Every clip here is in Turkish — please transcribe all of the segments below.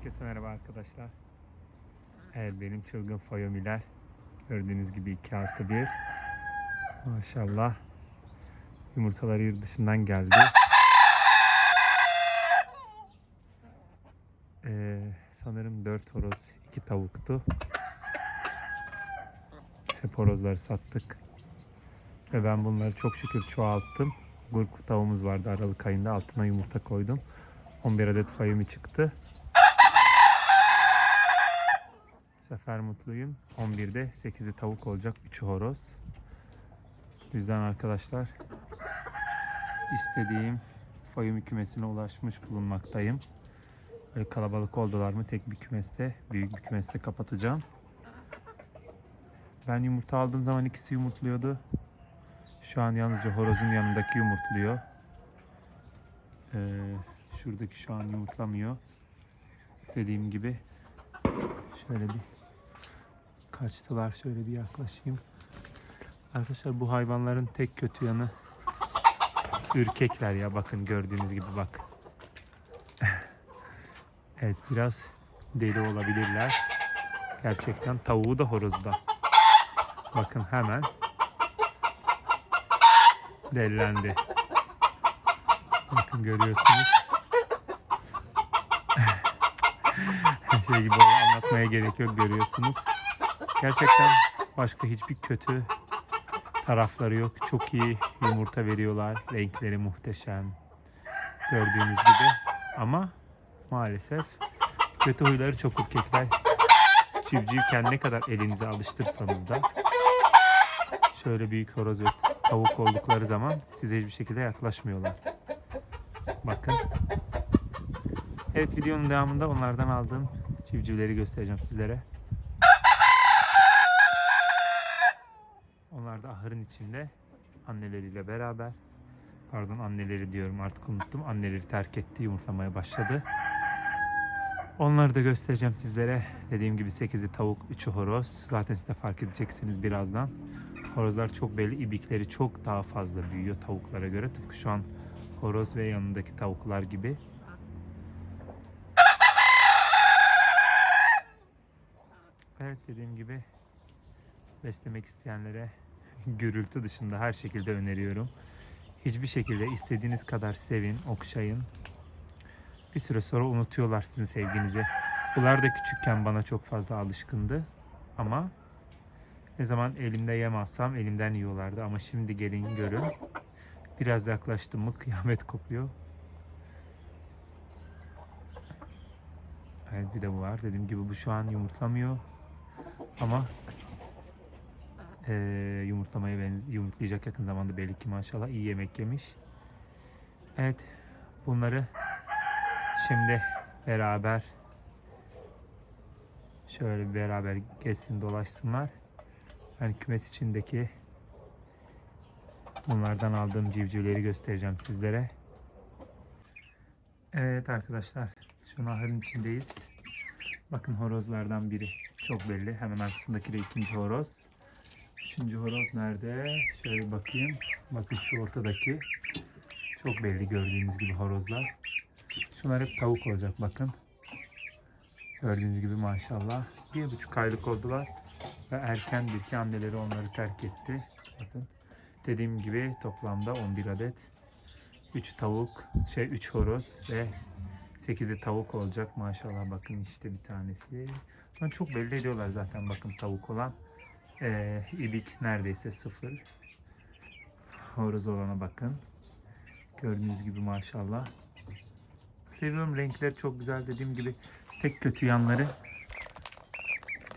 Herkese merhaba arkadaşlar. Evet benim çılgın fayomiler. Gördüğünüz gibi 2 artı 1. Maşallah. Yumurtaları yurt dışından geldi. Ee, sanırım 4 horoz, 2 tavuktu. Hep horozları sattık. Ve ben bunları çok şükür çoğalttım. Gurk tavuğumuz vardı Aralık ayında. Altına yumurta koydum. 11 adet fayomi çıktı. Bu sefer mutluyum. 11'de 8'i tavuk olacak. 3'ü horoz. O yüzden arkadaşlar istediğim fayomi kümesine ulaşmış bulunmaktayım. Böyle kalabalık oldular mı tek bir kümeste, büyük bir kümeste kapatacağım. Ben yumurta aldığım zaman ikisi yumurtluyordu. Şu an yalnızca horozun yanındaki yumurtluyor. Ee, şuradaki şu an yumurtlamıyor. Dediğim gibi şöyle bir kaçtılar. Şöyle bir yaklaşayım. Arkadaşlar bu hayvanların tek kötü yanı ürkekler ya. Bakın gördüğünüz gibi bak. evet biraz deli olabilirler. Gerçekten tavuğu da horozu da. Bakın hemen delilendi. Bakın görüyorsunuz. şey gibi anlatmaya gerek yok görüyorsunuz. Gerçekten başka hiçbir kötü tarafları yok. Çok iyi yumurta veriyorlar. Renkleri muhteşem. Gördüğünüz gibi. Ama maalesef kötü huyları çok ürkekler. Civcivken ne kadar elinize alıştırsanız da şöyle büyük horoz ve tavuk oldukları zaman size hiçbir şekilde yaklaşmıyorlar. Bakın. Evet videonun devamında onlardan aldığım civcivleri göstereceğim sizlere. Onlar da ahırın içinde anneleriyle beraber. Pardon anneleri diyorum artık unuttum. Anneleri terk etti yumurtlamaya başladı. Onları da göstereceğim sizlere. Dediğim gibi 8'i tavuk, 3'ü horoz. Zaten siz de fark edeceksiniz birazdan. Horozlar çok belli. ibikleri çok daha fazla büyüyor tavuklara göre. Tıpkı şu an horoz ve yanındaki tavuklar gibi. Evet dediğim gibi beslemek isteyenlere gürültü dışında her şekilde öneriyorum. Hiçbir şekilde istediğiniz kadar sevin, okşayın. Bir süre sonra unutuyorlar sizin sevginizi. Bunlar da küçükken bana çok fazla alışkındı. Ama ne zaman elimde yem alsam elimden yiyorlardı. Ama şimdi gelin görün. Biraz yaklaştım mı kıyamet kopuyor. Evet bir de bu var. Dediğim gibi bu şu an yumurtlamıyor. Ama eee yumurtlamaya yumurtlayacak yakın zamanda belli ki maşallah iyi yemek yemiş. Evet bunları şimdi beraber şöyle beraber gezsin dolaşsınlar. Yani kümes içindeki bunlardan aldığım civcivleri göstereceğim sizlere. Evet arkadaşlar şu an ahırın içindeyiz. Bakın horozlardan biri çok belli. Hemen arkasındaki de ikinci horoz. Üçüncü horoz nerede? Şöyle bakayım. Bakın şu ortadaki. Çok belli gördüğünüz gibi horozlar. Şunlar hep tavuk olacak bakın. Gördüğünüz gibi maşallah. Bir buçuk aylık oldular. Ve erkendir ki anneleri onları terk etti. Bakın. Dediğim gibi toplamda 11 adet. 3 tavuk, şey 3 horoz ve 8'i tavuk olacak maşallah bakın işte bir tanesi. Bunu çok belli ediyorlar zaten bakın tavuk olan. Ee, ibik neredeyse sıfır. Horoz olana bakın. Gördüğünüz gibi maşallah. Seviyorum renkleri çok güzel dediğim gibi. Tek kötü yanları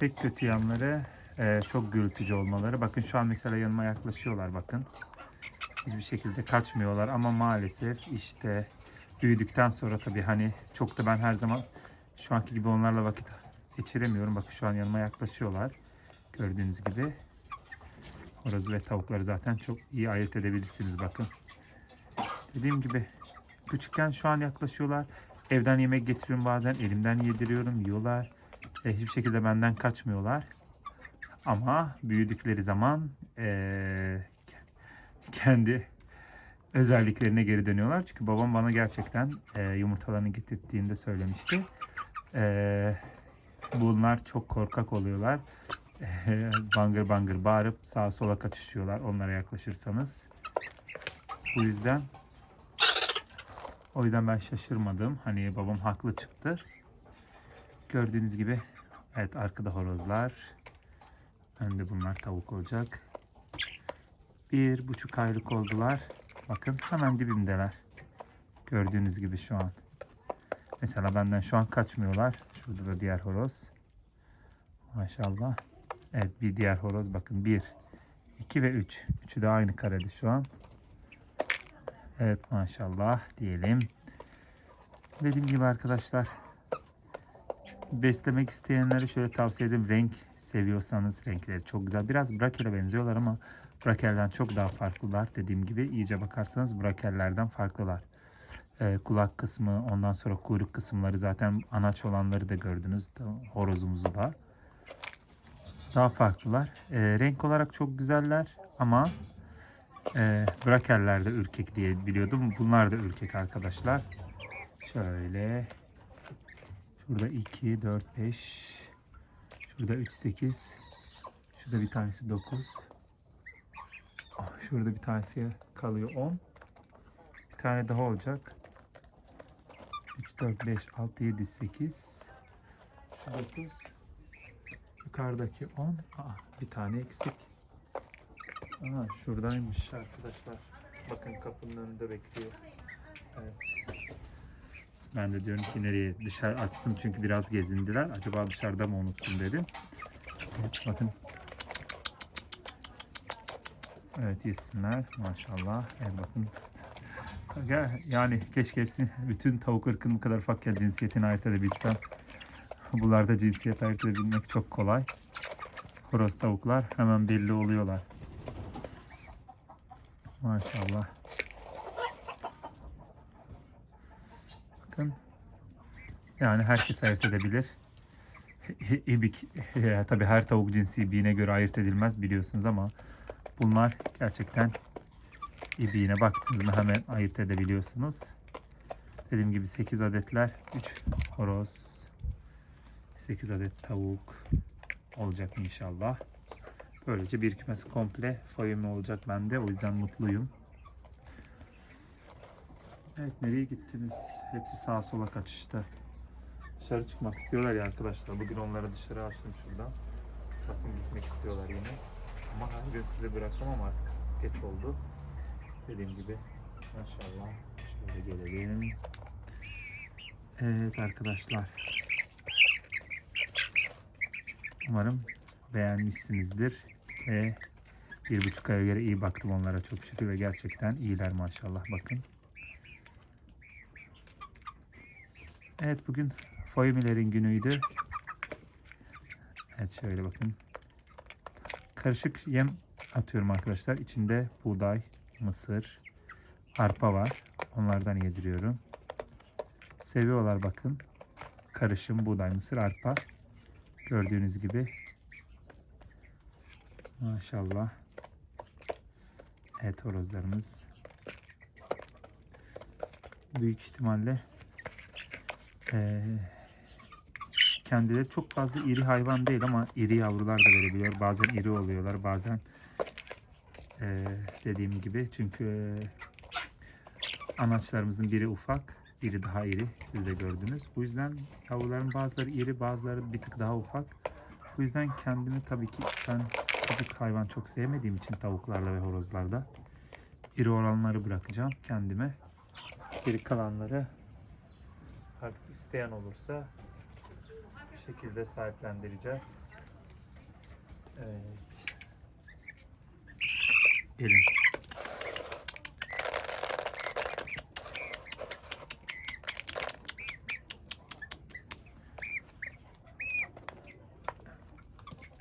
tek kötü yanları e, çok gürültücü olmaları. Bakın şu an mesela yanıma yaklaşıyorlar bakın. Hiçbir şekilde kaçmıyorlar ama maalesef işte büyüdükten sonra tabii hani çok da ben her zaman şu anki gibi onlarla vakit geçiremiyorum. Bakın şu an yanıma yaklaşıyorlar. Gördüğünüz gibi. Horoz ve tavukları zaten çok iyi ayırt edebilirsiniz bakın. Dediğim gibi küçükken şu an yaklaşıyorlar. Evden yemek getiriyorum bazen. Elimden yediriyorum. Yiyorlar. E, hiçbir şekilde benden kaçmıyorlar. Ama büyüdükleri zaman e, kendi özelliklerine geri dönüyorlar. Çünkü babam bana gerçekten e, yumurtalarını getirdiğinde söylemişti. Ee, bunlar çok korkak oluyorlar. Bangır bangır bağırıp sağa sola kaçışıyorlar onlara yaklaşırsanız. Bu yüzden o yüzden ben şaşırmadım. Hani babam haklı çıktı. Gördüğünüz gibi evet arkada horozlar. Önde bunlar tavuk olacak. Bir buçuk aylık oldular. Bakın hemen dibimdeler. Gördüğünüz gibi şu an. Mesela benden şu an kaçmıyorlar. Şurada da diğer horoz. Maşallah. Evet bir diğer horoz bakın. Bir, iki ve üç. Üçü de aynı karede şu an. Evet maşallah diyelim. Dediğim gibi arkadaşlar beslemek isteyenlere şöyle tavsiye ederim. Renk seviyorsanız renkleri çok güzel. Biraz brakele benziyorlar ama brakelden çok daha farklılar. Dediğim gibi iyice bakarsanız brakellerden farklılar. Ee, kulak kısmı ondan sonra kuyruk kısımları zaten anaç olanları da gördünüz. Horozumuzu da. Daha farklılar. Ee, renk olarak çok güzeller ama e, brakeller de ürkek diye biliyordum. Bunlar da ürkek arkadaşlar. Şöyle. Şurada 2, 4, 5. Şurada 3, 8. Şurada bir tanesi 9. Ah, Şurada bir tanesi kalıyor 10. Bir tane daha olacak. 3, 4, 5, 6, 7, 8. Şu 9. Yukarıdaki 10. Aa, bir tane eksik. Aa, şuradaymış arkadaşlar. Bakın kapının önünde bekliyor. Evet. Ben de diyorum ki nereye dışarı açtım çünkü biraz gezindiler. Acaba dışarıda mı unuttum dedim. Evet bakın. Evet yesinler maşallah. Evet bakın. Ya- Yani keşke hepsini bütün tavuk ırkının bu kadar ufakken cinsiyetini ayırt edebilsem. Bunlarda cinsiyet ayırt edebilmek çok kolay. Horoz tavuklar hemen belli oluyorlar. Maşallah. Bakın. Yani herkes ayırt edebilir. İbik, e, tabi her tavuk cinsi ibiğine göre ayırt edilmez biliyorsunuz ama bunlar gerçekten ibiğine baktınız mı hemen ayırt edebiliyorsunuz. Dediğim gibi 8 adetler, 3 horoz, 8 adet tavuk olacak inşallah. Böylece bir kümes komple fayımı olacak bende. O yüzden mutluyum. Evet nereye gittiniz? Hepsi sağa sola kaçıştı. Dışarı çıkmak istiyorlar ya arkadaşlar. Bugün onları dışarı açtım şuradan. Bakın gitmek istiyorlar yine. Ama her gün sizi bırakamam artık. Geç oldu. Dediğim gibi. Maşallah. Şöyle gelelim. Evet arkadaşlar. Umarım beğenmişsinizdir. Ve bir buçuk aya göre iyi baktım onlara çok şükür ve gerçekten iyiler maşallah bakın. Evet bugün Foymilerin günüydü. Evet şöyle bakın. Karışık yem atıyorum arkadaşlar. İçinde buğday, mısır, arpa var. Onlardan yediriyorum. Seviyorlar bakın. Karışım buğday, mısır, arpa. Gördüğünüz gibi. Maşallah. Evet horozlarımız. Büyük ihtimalle ee, kendileri çok fazla iri hayvan değil ama iri yavrular da verebiliyor. Bazen iri oluyorlar, bazen ee, dediğim gibi çünkü anaçlarımızın biri ufak, biri daha iri. Siz de gördünüz. Bu yüzden yavruların bazıları iri, bazıları bir tık daha ufak. Bu yüzden kendimi tabii ki ben küçük hayvan çok sevmediğim için tavuklarla ve horozlarda iri olanları bırakacağım kendime. Geri kalanları artık isteyen olursa bir şekilde sahiplendireceğiz. Evet. Gelin.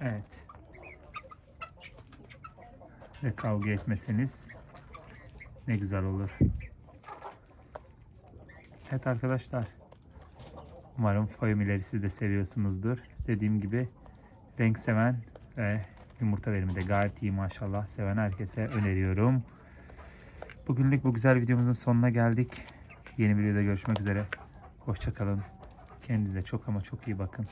Evet. Ve kavga etmeseniz ne güzel olur. Evet arkadaşlar. Umarım foyamileri siz de seviyorsunuzdur. Dediğim gibi renk seven ve yumurta verimi de gayet iyi maşallah. Seven herkese öneriyorum. Bugünlük bu güzel videomuzun sonuna geldik. Yeni bir videoda görüşmek üzere. Hoşçakalın. Kendinize çok ama çok iyi bakın.